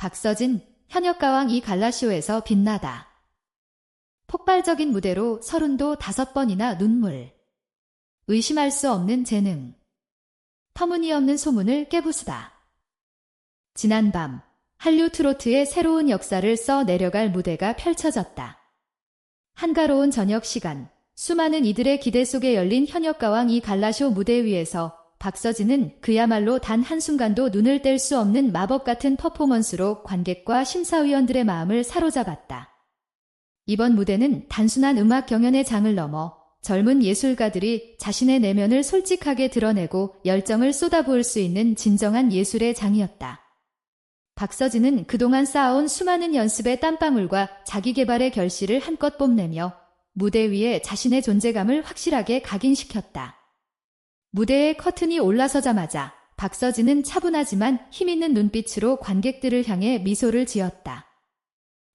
박서진, 현역가왕 이 갈라쇼에서 빛나다. 폭발적인 무대로 서른도 다섯 번이나 눈물. 의심할 수 없는 재능. 터무니없는 소문을 깨부수다. 지난 밤, 한류 트로트의 새로운 역사를 써 내려갈 무대가 펼쳐졌다. 한가로운 저녁 시간, 수많은 이들의 기대 속에 열린 현역가왕 이 갈라쇼 무대 위에서 박서진은 그야말로 단 한순간도 눈을 뗄 수 없는 마법 같은 퍼포먼스로 관객과 심사위원들의 마음을 사로잡았다. 이번 무대는 단순한 음악 경연의 장을 넘어 젊은 예술가들이 자신의 내면을 솔직하게 드러내고 열정을 쏟아부을 수 있는 진정한 예술의 장이었다. 박서진은 그동안 쌓아온 수많은 연습의 땀방울과 자기 개발의 결실을 한껏 뽐내며 무대 위에 자신의 존재감을 확실하게 각인시켰다. 무대에 커튼이 올라서자마자 박서진은 차분하지만 힘있는 눈빛으로 관객들을 향해 미소를 지었다.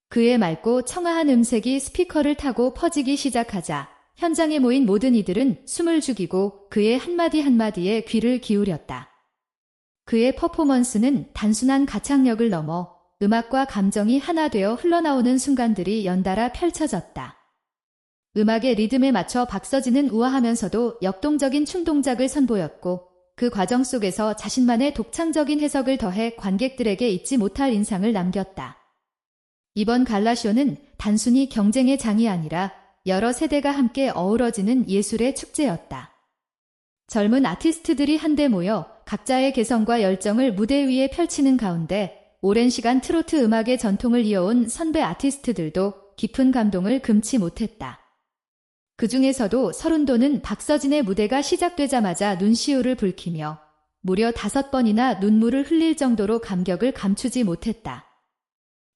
그의 맑고 청아한 음색이 스피커를 타고 퍼지기 시작하자 현장에 모인 모든 이들은 숨을 죽이고 그의 한마디 한마디에 귀를 기울였다. 그의 퍼포먼스는 단순한 가창력을 넘어 음악과 감정이 하나 되어 흘러나오는 순간들이 연달아 펼쳐졌다. 음악의 리듬에 맞춰 박서진은 우아하면서도 역동적인 춤 동작을 선보였고 그 과정 속에서 자신만의 독창적인 해석을 더해 관객들에게 잊지 못할 인상을 남겼다. 이번 갈라쇼는 단순히 경쟁의 장이 아니라 여러 세대가 함께 어우러지는 예술의 축제였다. 젊은 아티스트들이 한데 모여 각자의 개성과 열정을 무대 위에 펼치는 가운데 오랜 시간 트로트 음악의 전통을 이어온 선배 아티스트들도 깊은 감동을 금치 못했다. 그 중에서도 서른도는 박서진의 무대가 시작되자마자 눈시울을 붉히며 무려 다섯 번이나 눈물을 흘릴 정도로 감격을 감추지 못했다.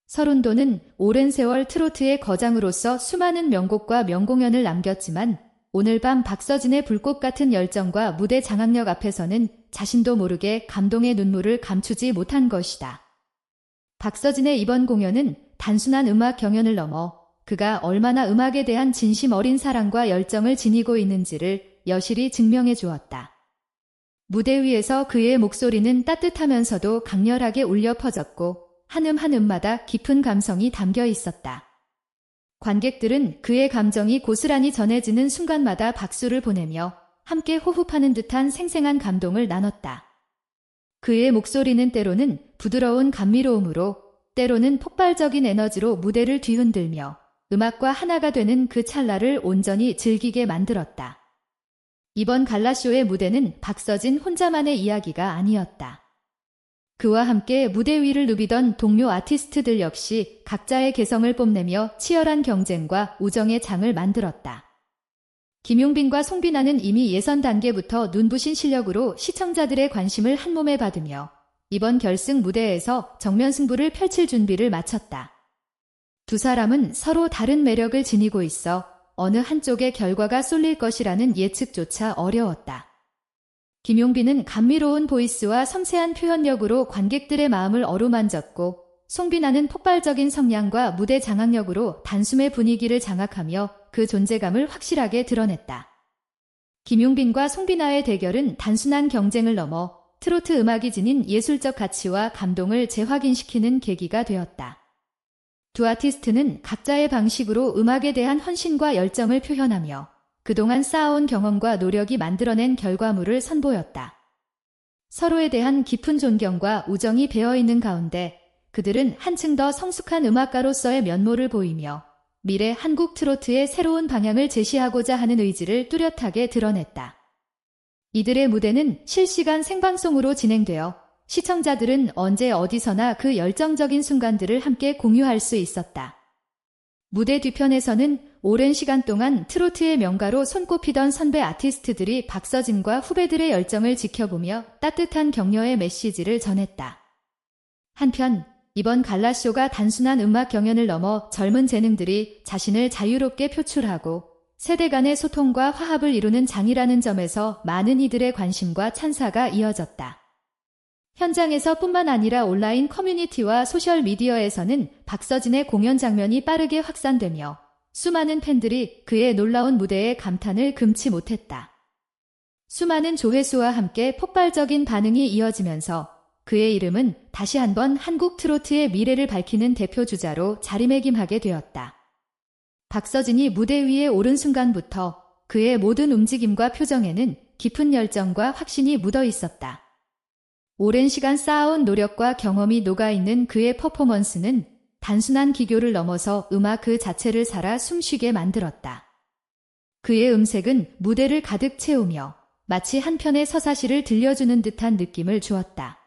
서른도는 오랜 세월 트로트의 거장으로서 수많은 명곡과 명공연을 남겼지만 오늘 밤 박서진의 불꽃 같은 열정과 무대 장악력 앞에서는 자신도 모르게 감동의 눈물을 감추지 못한 것이다. 박서진의 이번 공연은 단순한 음악 경연을 넘어 그가 얼마나 음악에 대한 진심 어린 사랑과 열정을 지니고 있는지를 여실히 증명해 주었다. 무대 위에서 그의 목소리는 따뜻하면서도 강렬하게 울려 퍼졌고 한 음 한 음마다 깊은 감성이 담겨 있었다. 관객들은 그의 감정이 고스란히 전해지는 순간마다 박수를 보내며 함께 호흡하는 듯한 생생한 감동을 나눴다. 그의 목소리는 때로는 부드러운 감미로움으로 때로는 폭발적인 에너지로 무대를 뒤흔들며 음악과 하나가 되는 그 찰나를 온전히 즐기게 만들었다. 이번 갈라쇼의 무대는 박서진 혼자만의 이야기가 아니었다. 그와 함께 무대 위를 누비던 동료 아티스트들 역시 각자의 개성을 뽐내며 치열한 경쟁과 우정의 장을 만들었다. 김용빈과 송빈아는 이미 예선 단계부터 눈부신 실력으로 시청자들의 관심을 한몸에 받으며 이번 결승 무대에서 정면 승부를 펼칠 준비를 마쳤다. 두 사람은 서로 다른 매력을 지니고 있어 어느 한쪽의 결과가 쏠릴 것이라는 예측조차 어려웠다. 김용빈은 감미로운 보이스와 섬세한 표현력으로 관객들의 마음을 어루만졌고 송빈아는 폭발적인 성량과 무대 장악력으로 단숨의 분위기를 장악하며 그 존재감을 확실하게 드러냈다. 김용빈과 송빈아의 대결은 단순한 경쟁을 넘어 트로트 음악이 지닌 예술적 가치와 감동을 재확인시키는 계기가 되었다. 두 아티스트는 각자의 방식으로 음악에 대한 헌신과 열정을 표현하며 그동안 쌓아온 경험과 노력이 만들어낸 결과물을 선보였다. 서로에 대한 깊은 존경과 우정이 배어 있는 가운데 그들은 한층 더 성숙한 음악가로서의 면모를 보이며 미래 한국 트로트의 새로운 방향을 제시하고자 하는 의지를 뚜렷하게 드러냈다. 이들의 무대는 실시간 생방송으로 진행되어 시청자들은 언제 어디서나 그 열정적인 순간들을 함께 공유할 수 있었다. 무대 뒤편에서는 오랜 시간 동안 트로트의 명가로 손꼽히던 선배 아티스트들이 박서진과 후배들의 열정을 지켜보며 따뜻한 격려의 메시지를 전했다. 한편 이번 갈라쇼가 단순한 음악 경연을 넘어 젊은 재능들이 자신을 자유롭게 표출하고 세대 간의 소통과 화합을 이루는 장이라는 점에서 많은 이들의 관심과 찬사가 이어졌다. 현장에서 뿐만 아니라 온라인 커뮤니티와 소셜미디어에서는 박서진의 공연 장면이 빠르게 확산되며 수많은 팬들이 그의 놀라운 무대에 감탄을 금치 못했다. 수많은 조회수와 함께 폭발적인 반응이 이어지면서 그의 이름은 다시 한번 한국 트로트의 미래를 밝히는 대표 주자로 자리매김하게 되었다. 박서진이 무대 위에 오른 순간부터 그의 모든 움직임과 표정에는 깊은 열정과 확신이 묻어 있었다. 오랜 시간 쌓아온 노력과 경험이 녹아있는 그의 퍼포먼스는 단순한 기교를 넘어서 음악 그 자체를 살아 숨쉬게 만들었다. 그의 음색은 무대를 가득 채우며 마치 한 편의 서사시를 들려주는 듯한 느낌을 주었다.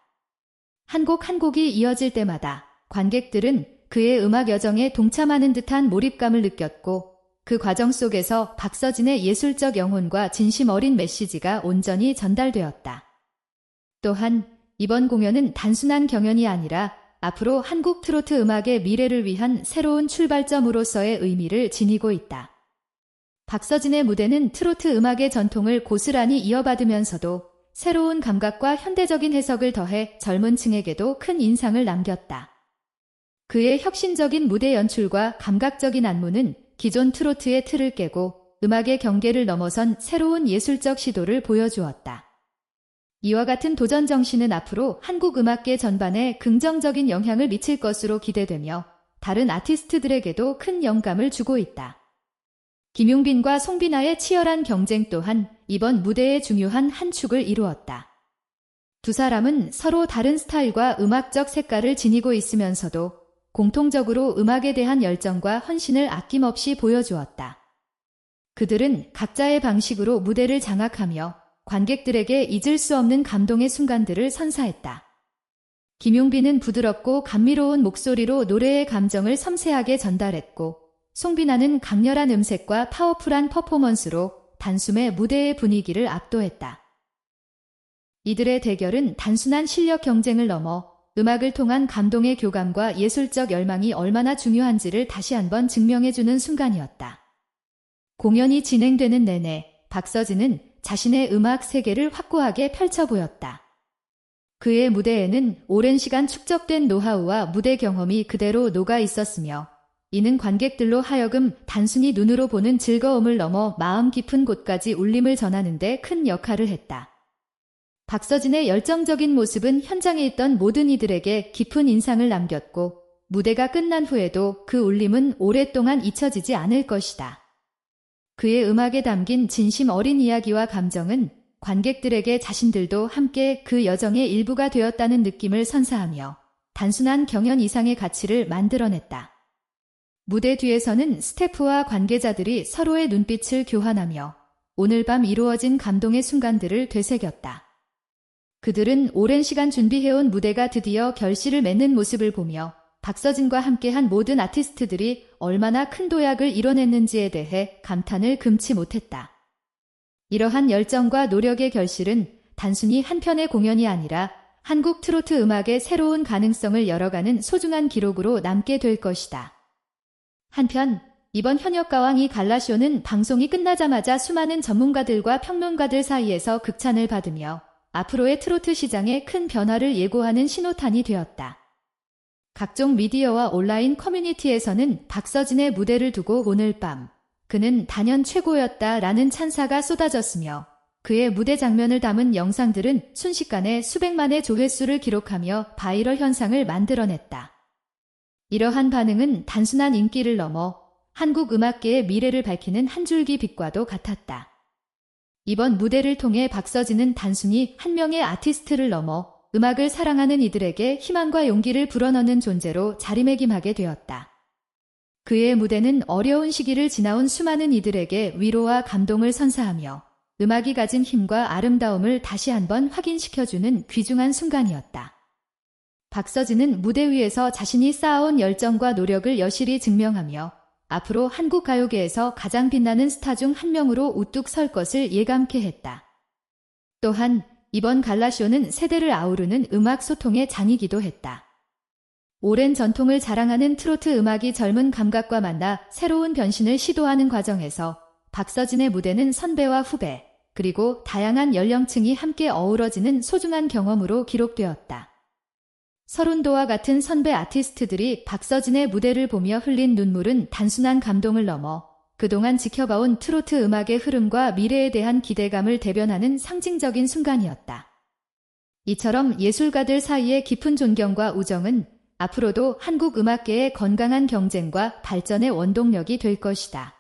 한 곡 한 곡이 이어질 때마다 관객들은 그의 음악 여정에 동참하는 듯한 몰입감을 느꼈고 그 과정 속에서 박서진의 예술적 영혼과 진심 어린 메시지가 온전히 전달되었다. 또한 이번 공연은 단순한 경연이 아니라 앞으로 한국 트로트 음악의 미래를 위한 새로운 출발점으로서의 의미를 지니고 있다. 박서진의 무대는 트로트 음악의 전통을 고스란히 이어받으면서도 새로운 감각과 현대적인 해석을 더해 젊은 층에게도 큰 인상을 남겼다. 그의 혁신적인 무대 연출과 감각적인 안무는 기존 트로트의 틀을 깨고 음악의 경계를 넘어선 새로운 예술적 시도를 보여주었다. 이와 같은 도전 정신은 앞으로 한국 음악계 전반에 긍정적인 영향을 미칠 것으로 기대되며 다른 아티스트들에게도 큰 영감을 주고 있다. 김용빈과 송빈아의 치열한 경쟁 또한 이번 무대의 중요한 한 축을 이루었다. 두 사람은 서로 다른 스타일과 음악적 색깔을 지니고 있으면서도 공통적으로 음악에 대한 열정과 헌신을 아낌없이 보여주었다. 그들은 각자의 방식으로 무대를 장악하며 관객들에게 잊을 수 없는 감동의 순간들을 선사했다. 김용빈은 부드럽고 감미로운 목소리로 노래의 감정을 섬세하게 전달했고, 송빈아는 강렬한 음색과 파워풀한 퍼포먼스로 단숨에 무대의 분위기를 압도했다. 이들의 대결은 단순한 실력 경쟁을 넘어 음악을 통한 감동의 교감과 예술적 열망이 얼마나 중요한지를 다시 한번 증명해주는 순간이었다. 공연이 진행되는 내내 박서진은 자신의 음악 세계를 확고하게 펼쳐 보였다. 그의 무대에는 오랜 시간 축적된 노하우와 무대 경험이 그대로 녹아 있었으며 이는 관객들로 하여금 단순히 눈으로 보는 즐거움을 넘어 마음 깊은 곳까지 울림을 전하는데 큰 역할을 했다. 박서진의 열정적인 모습은 현장에 있던 모든 이들에게 깊은 인상을 남겼고 무대가 끝난 후에도 그 울림은 오랫동안 잊혀지지 않을 것이다. 그의 음악에 담긴 진심 어린 이야기와 감정은 관객들에게 자신들도 함께 그 여정의 일부가 되었다는 느낌을 선사하며 단순한 경연 이상의 가치를 만들어냈다. 무대 뒤에서는 스태프와 관계자들이 서로의 눈빛을 교환하며 오늘 밤 이루어진 감동의 순간들을 되새겼다. 그들은 오랜 시간 준비해온 무대가 드디어 결실을 맺는 모습을 보며 박서진과 함께한 모든 아티스트들이 얼마나 큰 도약을 이뤄냈는지에 대해 감탄을 금치 못했다. 이러한 열정과 노력의 결실은 단순히 한 편의 공연이 아니라 한국 트로트 음악의 새로운 가능성을 열어가는 소중한 기록으로 남게 될 것이다. 한편 이번 현역가왕 이 갈라쇼는 방송이 끝나자마자 수많은 전문가들과 평론가들 사이에서 극찬을 받으며 앞으로의 트로트 시장에 큰 변화를 예고하는 신호탄이 되었다. 각종 미디어와 온라인 커뮤니티에서는 박서진의 무대를 두고 오늘 밤 그는 단연 최고였다라는 찬사가 쏟아졌으며 그의 무대 장면을 담은 영상들은 순식간에 수백만의 조회수를 기록하며 바이럴 현상을 만들어냈다. 이러한 반응은 단순한 인기를 넘어 한국 음악계의 미래를 밝히는 한 줄기 빛과도 같았다. 이번 무대를 통해 박서진은 단순히 한 명의 아티스트를 넘어 음악을 사랑하는 이들에게 희망과 용기를 불어넣는 존재로 자리매김하게 되었다. 그의 무대는 어려운 시기를 지나온 수많은 이들에게 위로와 감동을 선사하며 음악이 가진 힘과 아름다움을 다시 한번 확인시켜주는 귀중한 순간이었다. 박서진은 무대 위에서 자신이 쌓아온 열정과 노력을 여실히 증명하며 앞으로 한국 가요계에서 가장 빛나는 스타 중 한 명으로 우뚝 설 것을 예감케 했다. 또한 이번 갈라쇼는 세대를 아우르는 음악 소통의 장이기도 했다. 오랜 전통을 자랑하는 트로트 음악이 젊은 감각과 만나 새로운 변신을 시도하는 과정에서 박서진의 무대는 선배와 후배, 그리고 다양한 연령층이 함께 어우러지는 소중한 경험으로 기록되었다. 서른도와 같은 선배 아티스트들이 박서진의 무대를 보며 흘린 눈물은 단순한 감동을 넘어 그동안 지켜봐온 트로트 음악의 흐름과 미래에 대한 기대감을 대변하는 상징적인 순간이었다. 이처럼 예술가들 사이의 깊은 존경과 우정은 앞으로도 한국 음악계의 건강한 경쟁과 발전의 원동력이 될 것이다.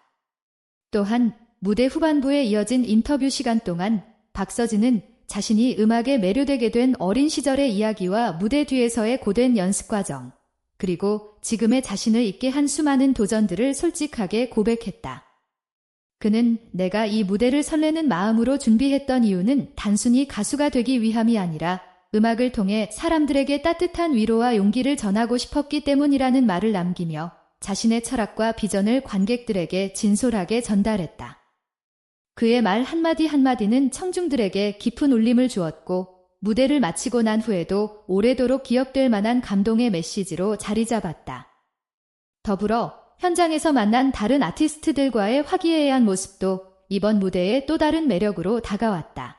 또한 무대 후반부에 이어진 인터뷰 시간 동안 박서진은 자신이 음악에 매료되게 된 어린 시절의 이야기와 무대 뒤에서의 고된 연습 과정, 그리고 지금의 자신을 있게 한 수많은 도전들을 솔직하게 고백했다. 그는 내가 이 무대를 설레는 마음으로 준비했던 이유는 단순히 가수가 되기 위함이 아니라 음악을 통해 사람들에게 따뜻한 위로와 용기를 전하고 싶었기 때문이라는 말을 남기며 자신의 철학과 비전을 관객들에게 진솔하게 전달했다. 그의 말 한마디 한마디는 청중들에게 깊은 울림을 주었고 무대를 마치고 난 후에도 오래도록 기억될 만한 감동의 메시지로 자리 잡았다. 더불어 현장에서 만난 다른 아티스트들과의 화기애애한 모습도 이번 무대의 또 다른 매력으로 다가왔다.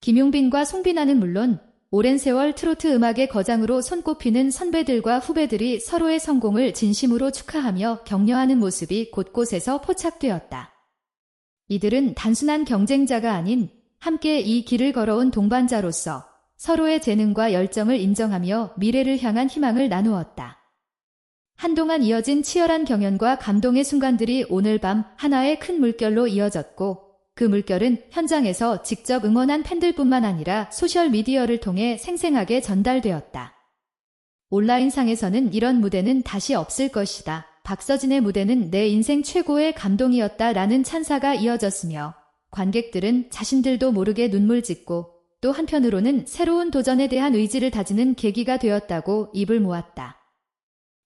김용빈과 송빈아는 물론 오랜 세월 트로트 음악의 거장으로 손꼽히는 선배들과 후배들이 서로의 성공을 진심으로 축하하며 격려하는 모습이 곳곳에서 포착되었다. 이들은 단순한 경쟁자가 아닌 함께 이 길을 걸어온 동반자로서 서로의 재능과 열정을 인정하며 미래를 향한 희망을 나누었다. 한동안 이어진 치열한 경연과 감동의 순간들이 오늘 밤 하나의 큰 물결로 이어졌고 그 물결은 현장에서 직접 응원한 팬들뿐만 아니라 소셜미디어를 통해 생생하게 전달되었다. 온라인상에서는 이런 무대는 다시 없을 것이다. 박서진의 무대는 내 인생 최고의 감동이었다 라는 찬사가 이어졌으며 관객들은 자신들도 모르게 눈물 짓고 또 한편으로는 새로운 도전에 대한 의지를 다지는 계기가 되었다고 입을 모았다.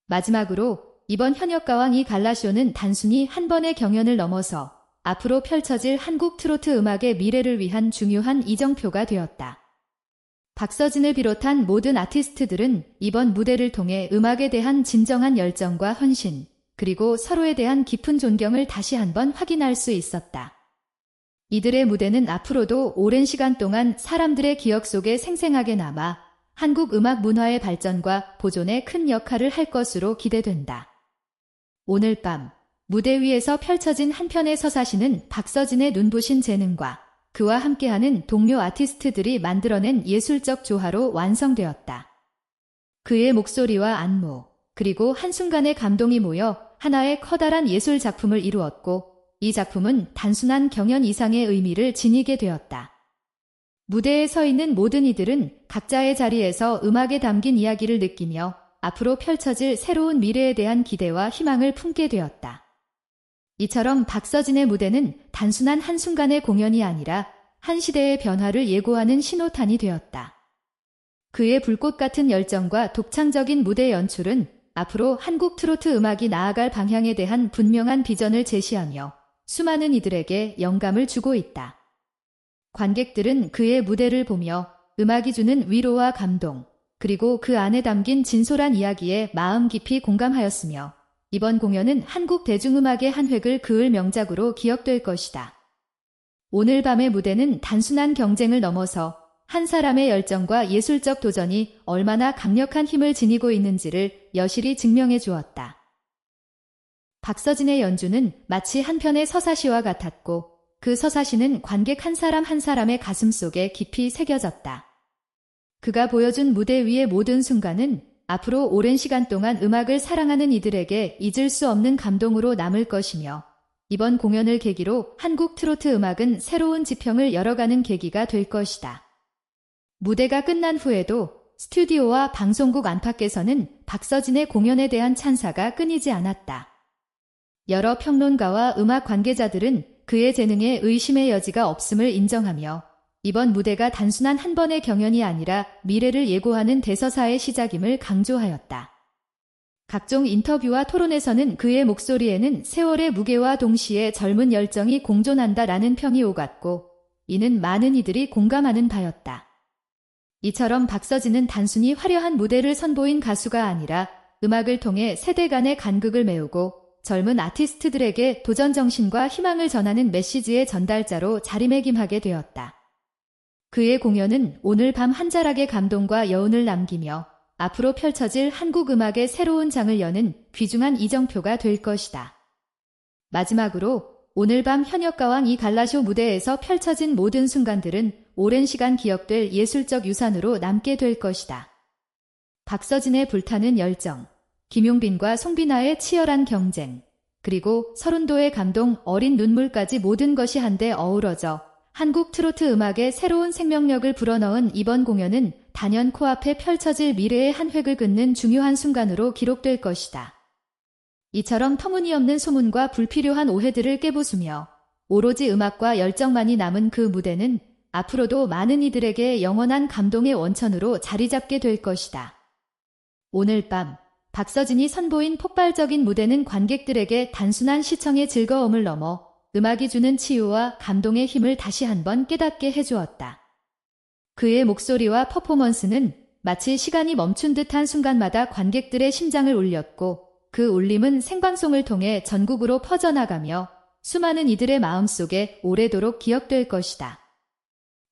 마지막으로 이번 현역가왕 이 갈라쇼는 단순히 한 번의 경연을 넘어서 앞으로 펼쳐질 한국 트로트 음악의 미래를 위한 중요한 이정표가 되었다. 박서진을 비롯한 모든 아티스트들은 이번 무대를 통해 음악에 대한 진정한 열정과 헌신, 그리고 서로에 대한 깊은 존경을 다시 한번 확인할 수 있었다. 이들의 무대는 앞으로도 오랜 시간 동안 사람들의 기억 속에 생생하게 남아 한국 음악 문화의 발전과 보존에 큰 역할을 할 것으로 기대된다. 오늘 밤 무대 위에서 펼쳐진 한 편의 서사시는 박서진의 눈부신 재능과 그와 함께하는 동료 아티스트들이 만들어낸 예술적 조화로 완성되었다. 그의 목소리와 안무, 그리고 한순간의 감동이 모여 하나의 커다란 예술 작품을 이루었고 이 작품은 단순한 경연 이상의 의미를 지니게 되었다. 무대에 서 있는 모든 이들은 각자의 자리에서 음악에 담긴 이야기를 느끼며 앞으로 펼쳐질 새로운 미래에 대한 기대와 희망을 품게 되었다. 이처럼 박서진의 무대는 단순한 한순간의 공연이 아니라 한 시대의 변화를 예고하는 신호탄이 되었다. 그의 불꽃 같은 열정과 독창적인 무대 연출은 앞으로 한국 트로트 음악이 나아갈 방향에 대한 분명한 비전을 제시하며 수많은 이들에게 영감을 주고 있다. 관객들은 그의 무대를 보며 음악이 주는 위로와 감동, 그리고 그 안에 담긴 진솔한 이야기에 마음 깊이 공감하였으며 이번 공연은 한국 대중음악의 한 획을 그을 명작으로 기억될 것이다. 오늘 밤의 무대는 단순한 경쟁을 넘어서 한 사람의 열정과 예술적 도전이 얼마나 강력한 힘을 지니고 있는지를 여실히 증명해 주었다. 박서진의 연주는 마치 한 편의 서사시와 같았고 그 서사시는 관객 한 사람 한 사람의 가슴 속에 깊이 새겨졌다. 그가 보여준 무대 위의 모든 순간은 앞으로 오랜 시간 동안 음악을 사랑하는 이들에게 잊을 수 없는 감동으로 남을 것이며 이번 공연을 계기로 한국 트로트 음악은 새로운 지평을 열어가는 계기가 될 것이다. 무대가 끝난 후에도 스튜디오와 방송국 안팎에서는 박서진의 공연에 대한 찬사가 끊이지 않았다. 여러 평론가와 음악 관계자들은 그의 재능에 의심의 여지가 없음을 인정하며 이번 무대가 단순한 한 번의 경연이 아니라 미래를 예고하는 대서사의 시작임을 강조하였다. 각종 인터뷰와 토론에서는 그의 목소리에는 세월의 무게와 동시에 젊은 열정이 공존한다라는 평이 오갔고 이는 많은 이들이 공감하는 바였다. 이처럼 박서진은 단순히 화려한 무대를 선보인 가수가 아니라 음악을 통해 세대 간의 간극을 메우고 젊은 아티스트들에게 도전 정신과 희망을 전하는 메시지의 전달자로 자리매김하게 되었다. 그의 공연은 오늘 밤 한자락의 감동과 여운을 남기며 앞으로 펼쳐질 한국 음악의 새로운 장을 여는 귀중한 이정표가 될 것이다. 마지막으로 오늘 밤 현역가왕 이 갈라쇼 무대에서 펼쳐진 모든 순간들은 오랜 시간 기억될 예술적 유산으로 남게 될 것이다. 박서진의 불타는 열정, 김용빈과 송빈아의 치열한 경쟁, 그리고 서른도의 감동, 어린 눈물까지 모든 것이 한데 어우러져 한국 트로트 음악의 새로운 생명력을 불어넣은 이번 공연은 단연 코앞에 펼쳐질 미래의 한 획을 긋는 중요한 순간으로 기록될 것이다. 이처럼 터무니없는 소문과 불필요한 오해들을 깨부수며 오로지 음악과 열정만이 남은 그 무대는 앞으로도 많은 이들에게 영원한 감동의 원천으로 자리 잡게 될 것이다. 오늘 밤 박서진이 선보인 폭발적인 무대는 관객들에게 단순한 시청의 즐거움을 넘어 음악이 주는 치유와 감동의 힘을 다시 한번 깨닫게 해주었다. 그의 목소리와 퍼포먼스는 마치 시간이 멈춘 듯한 순간마다 관객들의 심장을 울렸고 그 울림은 생방송을 통해 전국으로 퍼져나가며 수많은 이들의 마음속에 오래도록 기억될 것이다.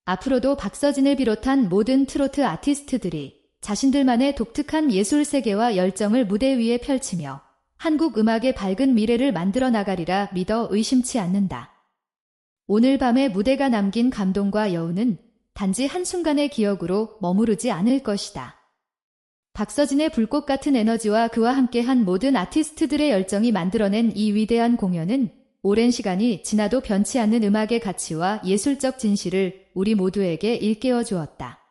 앞으로도 박서진을 비롯한 모든 트로트 아티스트들이 자신들만의 독특한 예술 세계와 열정을 무대 위에 펼치며 한국 음악의 밝은 미래를 만들어 나가리라 믿어 의심치 않는다. 오늘 밤의 무대가 남긴 감동과 여운은 단지 한순간의 기억으로 머무르지 않을 것이다. 박서진의 불꽃 같은 에너지와 그와 함께한 모든 아티스트들의 열정이 만들어낸 이 위대한 공연은 오랜 시간이 지나도 변치 않는 음악의 가치와 예술적 진실을 우리 모두에게 일깨워 주었다.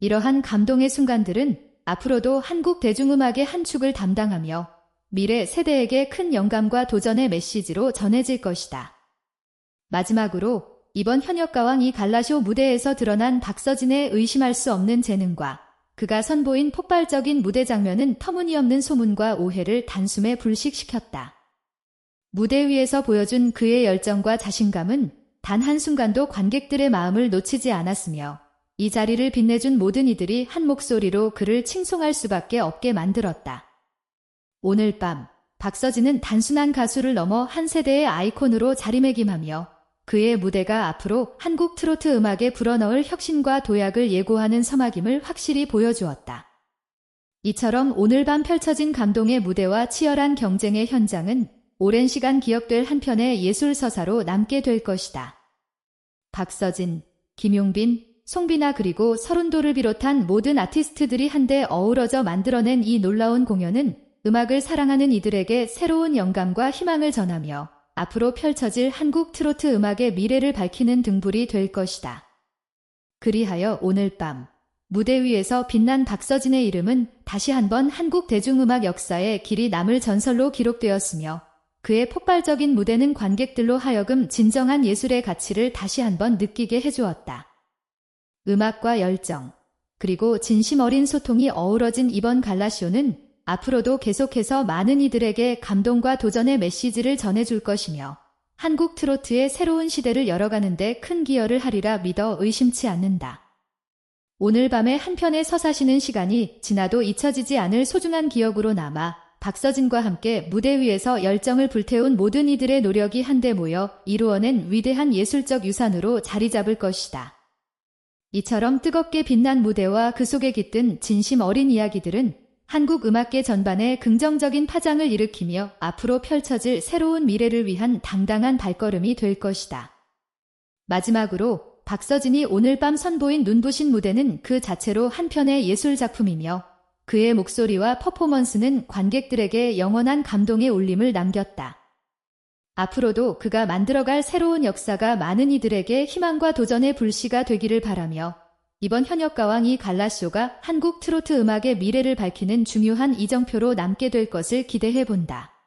이러한 감동의 순간들은 앞으로도 한국 대중음악의 한 축을 담당하며 미래 세대에게 큰 영감과 도전의 메시지로 전해질 것이다. 마지막으로 이번 현역가왕 이 갈라쇼 무대에서 드러난 박서진의 의심할 수 없는 재능과 그가 선보인 폭발적인 무대 장면은 터무니없는 소문과 오해를 단숨에 불식시켰다. 무대 위에서 보여준 그의 열정과 자신감은 단 한순간도 관객들의 마음을 놓치지 않았으며 이 자리를 빛내준 모든 이들이 한 목소리로 그를 칭송할 수밖에 없게 만들었다. 오늘 밤 박서진은 단순한 가수를 넘어 한 세대의 아이콘으로 자리매김하며 그의 무대가 앞으로 한국 트로트 음악에 불어넣을 혁신과 도약을 예고하는 서막임을 확실히 보여주었다. 이처럼 오늘 밤 펼쳐진 감동의 무대와 치열한 경쟁의 현장은 오랜 시간 기억될 한편의 예술 서사로 남게 될 것이다. 박서진, 김용빈, 송비나 그리고 서른도를 비롯한 모든 아티스트들이 한데 어우러져 만들어낸 이 놀라운 공연은 음악을 사랑하는 이들에게 새로운 영감과 희망을 전하며 앞으로 펼쳐질 한국 트로트 음악의 미래를 밝히는 등불이 될 것이다. 그리하여 오늘 밤 무대 위에서 빛난 박서진의 이름은 다시 한번 한국 대중음악 역사에 길이 남을 전설로 기록되었으며 그의 폭발적인 무대는 관객들로 하여금 진정한 예술의 가치를 다시 한번 느끼게 해주었다. 음악과 열정, 그리고 진심 어린 소통이 어우러진 이번 갈라쇼는 앞으로도 계속해서 많은 이들에게 감동과 도전의 메시지를 전해줄 것이며 한국 트로트의 새로운 시대를 열어가는데 큰 기여를 하리라 믿어 의심치 않는다. 오늘 밤에 한편의 서사시는 시간이 지나도 잊혀지지 않을 소중한 기억으로 남아 박서진과 함께 무대 위에서 열정을 불태운 모든 이들의 노력이 한데 모여 이루어낸 위대한 예술적 유산으로 자리 잡을 것이다. 이처럼 뜨겁게 빛난 무대와 그 속에 깃든 진심 어린 이야기들은 한국 음악계 전반에 긍정적인 파장을 일으키며 앞으로 펼쳐질 새로운 미래를 위한 당당한 발걸음이 될 것이다. 마지막으로 박서진이 오늘 밤 선보인 눈부신 무대는 그 자체로 한편의 예술 작품이며 그의 목소리와 퍼포먼스는 관객들에게 영원한 감동의 울림을 남겼다. 앞으로도 그가 만들어갈 새로운 역사가 많은 이들에게 희망과 도전의 불씨가 되기를 바라며 이번 현역 가왕 이 갈라쇼가 한국 트로트 음악의 미래를 밝히는 중요한 이정표로 남게 될 것을 기대해 본다.